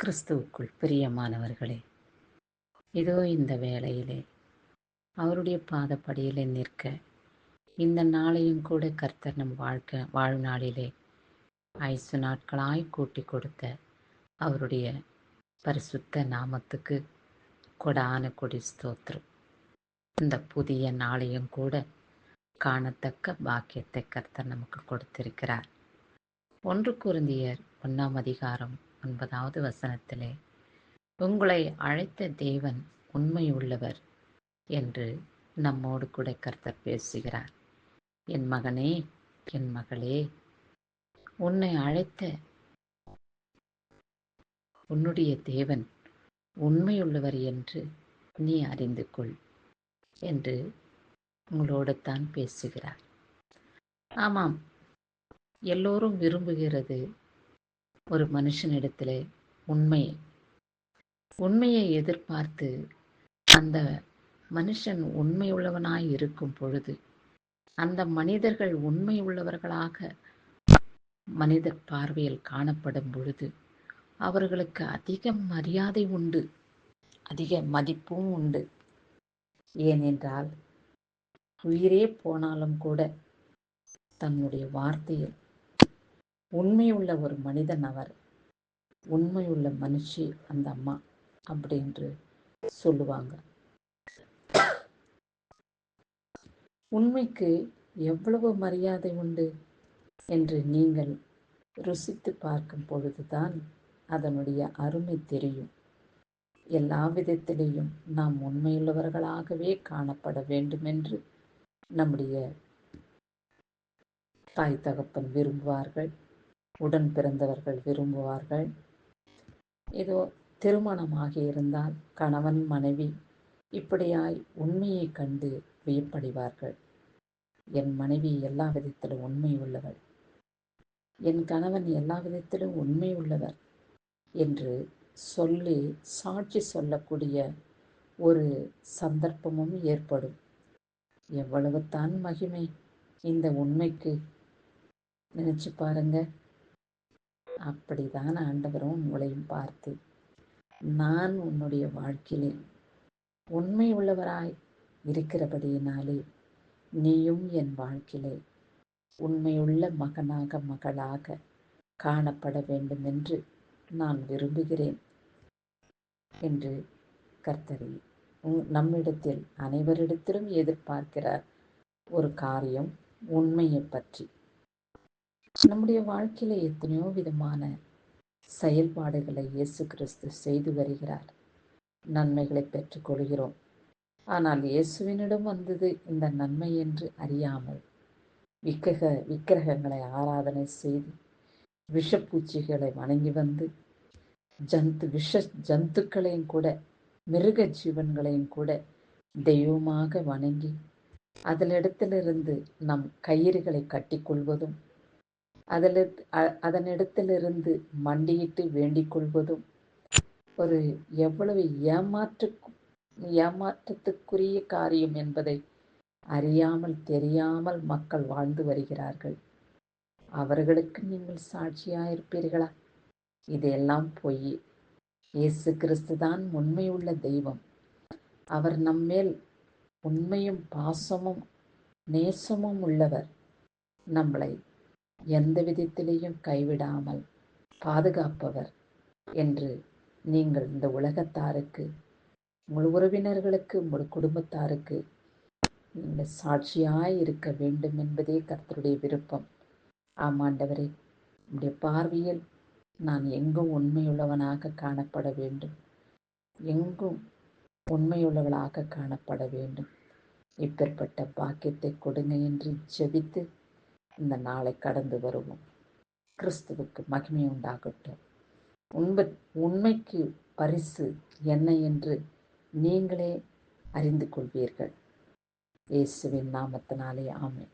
கிறிஸ்துவுக்குள் பிரியமானவர்களே இதோ இந்த வேளையிலே அவருடைய பாதப்படியிலே நிற்க இந்த நாளையும் கூட கர்த்தர் நம் வாழ்க்கை வாழ்நாளிலே ஐசு நாட்களாய் கூட்டி கொடுத்த அவருடைய பரிசுத்த நாமத்துக்கு கொடான கொடி ஸ்தோத்திரம். இந்த புதிய நாளையும் கூட காணத்தக்க பாக்கியத்தை கர்த்தர் நமக்கு கொடுத்திருக்கிறார். ஒன்று குருந்தியர் ஒன்றாம் அதிகாரம் ஒன்பதாவது வசனத்திலே உங்களை அழைத்த தேவன் உண்மை உள்ளவர் என்று நம்மோடு கூட கர்த்தர் பேசுகிறார். என் மகனே என் மகளே உன்னை அழைத்த உன்னுடைய தேவன் உண்மையுள்ளவர் என்று நீ அறிந்து கொள் என்று உங்களோடு தான் பேசுகிறார். ஆமாம் எல்லோரும் விரும்புகிறது ஒரு மனுஷனிடத்துல உண்மை. உண்மையை எதிர்பார்த்து அந்த மனுஷன் உண்மையுள்ளவனாய் இருக்கும் பொழுது அந்த மனிதர்கள் உண்மை உள்ளவர்களாக மனிதர் பார்வையில் காணப்படும் பொழுது அவர்களுக்கு அதிக மரியாதை உண்டு அதிக மதிப்பும் உண்டு. ஏனென்றால் உயிரே போனாலும் கூட தன்னுடைய வார்த்தையில் உண்மையுள்ள ஒரு மனிதன் அவர். உண்மையுள்ள மனுஷி அந்த அம்மா அப்படின்று சொல்லுவாங்க. உண்மைக்கு எவ்வளவு மரியாதை உண்டு என்று நீங்கள் ருசித்து பார்க்கும் பொழுதுதான் அதனுடைய அருமை தெரியும். எல்லா விதத்திலேயும் நாம் உண்மையுள்ளவர்களாகவே காணப்பட வேண்டும் என்று நம்முடைய தாய் தகப்பன் விரும்புவார்கள். உடன் பிறந்தவர்கள் விரும்புவார்கள். ஏதோ திருமணமாகி இருந்தால் கணவன் மனைவி இப்படியாய் உண்மையை கண்டு வியப்படைவார்கள். என் மனைவி எல்லா விதத்திலும் உண்மை உள்ளவள். என் கணவன் எல்லா விதத்திலும் உண்மை உள்ளவர் என்று சொல்லி சாட்சி சொல்லக்கூடிய ஒரு சந்தர்ப்பமும் ஏற்படும். எவ்வளவுதான் மகிமை இந்த உண்மைக்கு. நினைச்சு பாருங்கள் அப்படிதான் ஆண்டவரும் உங்களையும் பார்த்து நான் உன்னுடைய வாழ்க்கையிலே உண்மை உள்ளவராய் இருக்கிறபடியினாலே நீயும் என் வாழ்க்கையிலே உண்மையுள்ள மகனாக மகளாக காணப்பட வேண்டும் என்று நான் விரும்புகிறேன் என்று கர்த்தரை நம்மிடத்தில் அனைவரிடத்திலும் எதிர்பார்க்கிறார் ஒரு காரியம் உண்மையை பற்றி. நம்முடைய வாழ்க்கையில எத்தனையோ விதமான செயல்பாடுகளை இயேசு கிறிஸ்து செய்து வருகிறார். நன்மைகளை பெற்றுக்கொள்கிறோம் ஆனால் இயேசுவினிடம் வந்தது இந்த நன்மை என்று அறியாமல் விக்கிரக விக்கிரகங்களை ஆராதனை செய்து விஷப்பூச்சிகளை வணங்கி வந்து ஜந்து விஷ ஜந்துக்களையும் கூட மிருக ஜீவன்களையும் கூட தெய்வமாக வணங்கி அதிலிடத்திலிருந்து நம் கயிறுகளை கட்டிக்கொள்வதும் அதில் அதனிடத்திலிருந்து மண்டியிட்டு வேண்டிக் கொள்வதும் ஒரு எவ்வளவு ஏமாற்று ஏமாற்றத்துக்குரிய காரியம் என்பதை அறியாமல் தெரியாமல் மக்கள் வாழ்ந்து வருகிறார்கள். அவர்களுக்கு நீங்கள் சாட்சியாயிருப்பீர்களா? இதெல்லாம் பொய் இயேசு கிறிஸ்து தான் உண்மையுள்ள தெய்வம். அவர் நம்மேல் உண்மையும் பாசமும் நேசமும் உள்ளவர். நம்மளை எந்த விதத்திலேயும் கைவிடாமல் பாதுகாப்பவர் என்று நீங்கள் இந்த உலகத்தாருக்கு உங்கள் உறவினர்களுக்கு உங்கள் குடும்பத்தாருக்கு நீங்கள் சாட்சியாய் இருக்க வேண்டும் என்பதே கர்த்தருடைய விருப்பம். ஆமாண்டவரே உடைய பார்வையில் நான் எங்கும் உண்மையுள்ளவனாக காணப்பட வேண்டும். எங்கும் உண்மையுள்ளவளாக காணப்பட வேண்டும். இப்பேற்பட்ட பாக்கியத்தை கொடுங்க என்று ஜெபித்து இந்த நாளை கடந்து வருவோம். கிறிஸ்துவுக்கு மகிமை உண்டாகட்டும். உண்மை உண்மைக்கு பரிசு என்ன என்று நீங்களே அறிந்து கொள்வீர்கள். இயேசுவின் நாமத்தினாலே ஆமை